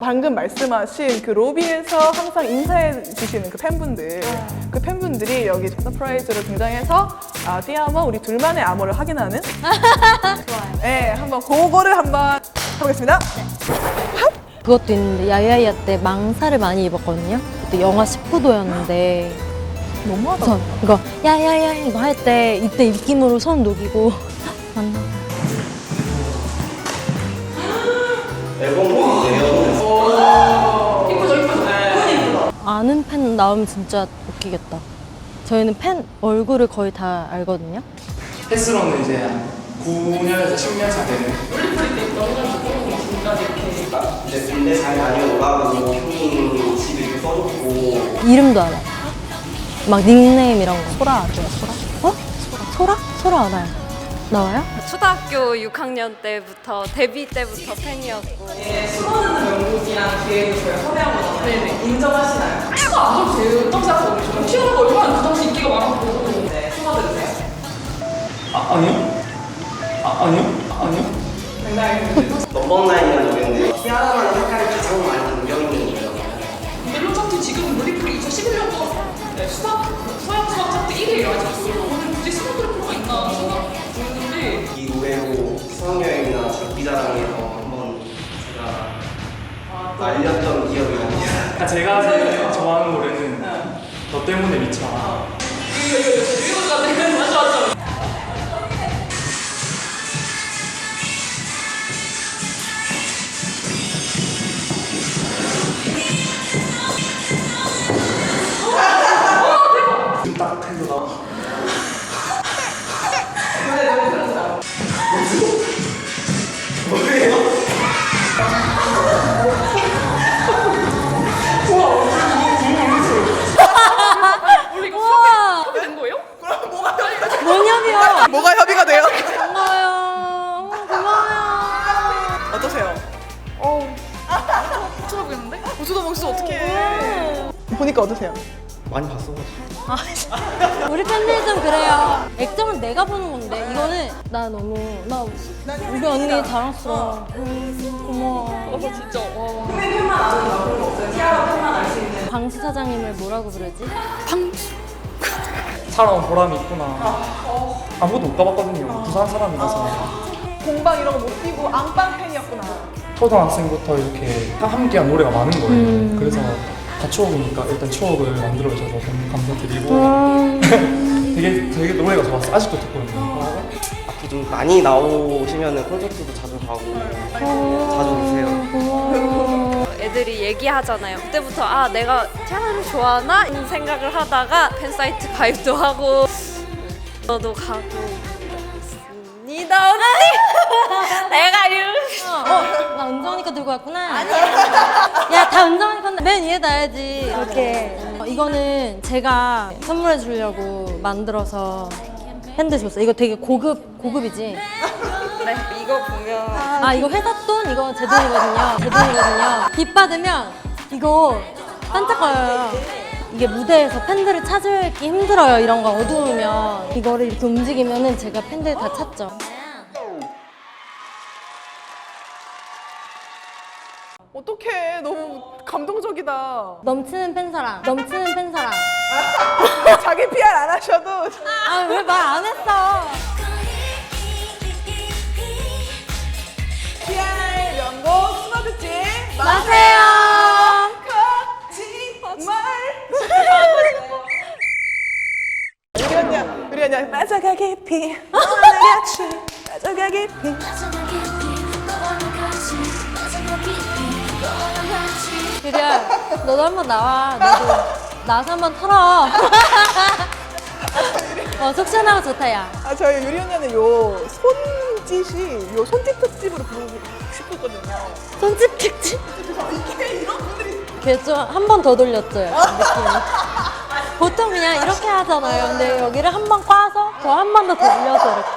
방금 말씀하신 그 로비에서 항상 인사해 주시는 그 팬분들. 그 팬분들이 여기 서프라이즈로 등장해서 아 띠아머 우리 둘만의 암호를 확인하는? 좋아요. 네 한번 그거를 한번 해보겠습니다. 그것도 있는데 야야야 때 망사를 많이 입었거든요. 그때 영하 19도였는데. 너무하다. 이거 야야야 이거 할 때 이때 입김으로 손 녹이고. 만나. 아는 팬 나오면 진짜 웃기겠다. 저희는 팬 얼굴을 거의 다 알거든요. 헬스로는 이제 한 9년에서 10년 차 되는 이제 군대 잘 다녀오라고 형님 집에 써놓고 이름도 알아요. 막 닉네임 이런 거. 소라 아세요? 소라? 어? 소라? 소라 알아요. 나와요? 초등학교 6학년 때부터 데뷔 때부터 팬이었고 수많은 명곡이랑 기획을 저희가 섭외한 거잖아요 네네 인정하시나요? 아 제일 깜짝 놀랐어요 튀어나온 거 얼마나 그 당시 인기가 많았고 네 숨어드세요 아, 아니요? 아, 아니요? 아니요? 장난이 넘버 나인이라는 노래인데 피아노라는 색깔이 가장 많이 담겨있는 노래잖아요 멜로 차트 지금 무리풀이 2011년도 제가 날렸던 기억이 납니다 아, 제가 제일 좋아하는 노래는 너 때문에 미쳐 어떠세요? 어 보이는데? 우수도 목수 어떡해 보니까 어떠세요? 많이 봤어가지고 우리 팬들 좀 그래요. 액정은 내가 보는 건데 이거는 나 너무 나 우리 언니 자랑스러워. 음, 고마워. 진짜 와 방수 사장님을 뭐라고 부르지? 살아온 보람이 있구나 아무것도 못 가봤거든요 부산 사람이라서 공방 이런 거 못 뛰고 앙빵 팬이었구나. 초등학생부터 이렇게 다 함께한 노래가 많은 거예요. 그래서 다 추억이니까 일단 추억을 만들어 주셔서 너무 감사드리고. 되게 되게 노래가 좋았어 아직도 듣거든요 앞으로 좀 많이 나오시면은 콘서트도 자주 가고 자주 오세요. 애들이 얘기하잖아요. 그때부터 아 내가 티아라를 좋아하나? 이런 생각을 하다가 팬사이트 가입도 하고 저도 가고 니다 언니. 내가 이런 어, 나 은정이니까 들고 왔구나. 아니야. 야, 다 은정이니까 맨 위에 놔야지. 이렇게. 어, 이거는 제가 선물해 주려고 만들어서 팬들 줬어. 이거 되게 고급, 고급이지? 네 이거 보면 아, 이거 회사 돈? 이거 제 돈이거든요. 제 돈이거든요. 빚 받으면 이거 반짝거려요. 이게 무대에서 팬들을 찾기 힘들어요. 이런 거 어두우면. 이거를 이렇게 움직이면은 제가 팬들 다 찾죠. 어떡해 너무 감동적이다 넘치는 팬사랑. 넘치는 팬사랑. 자기 PR 안 하셔도 아, 왜 말 안 했어? 언니야 빠져가 깊이 너같이 빠져가 깊이 유리야, 너도 한번 나와. 너도 나서 한번 털어. 어, 속 시원하고 좋다, 야. 아 저희 유리 언니는 요 손짓이 요 손짓 특집으로 부르고 싶었거든요 손집 특집. 이게 이런 분들이 걔좀 한 번 더 돌렸죠, 약간 느낌이. 보통 그냥 이렇게 하잖아요. 근데 여기를 한 번 꽈서 더 한 번 더 돌려서 이렇게.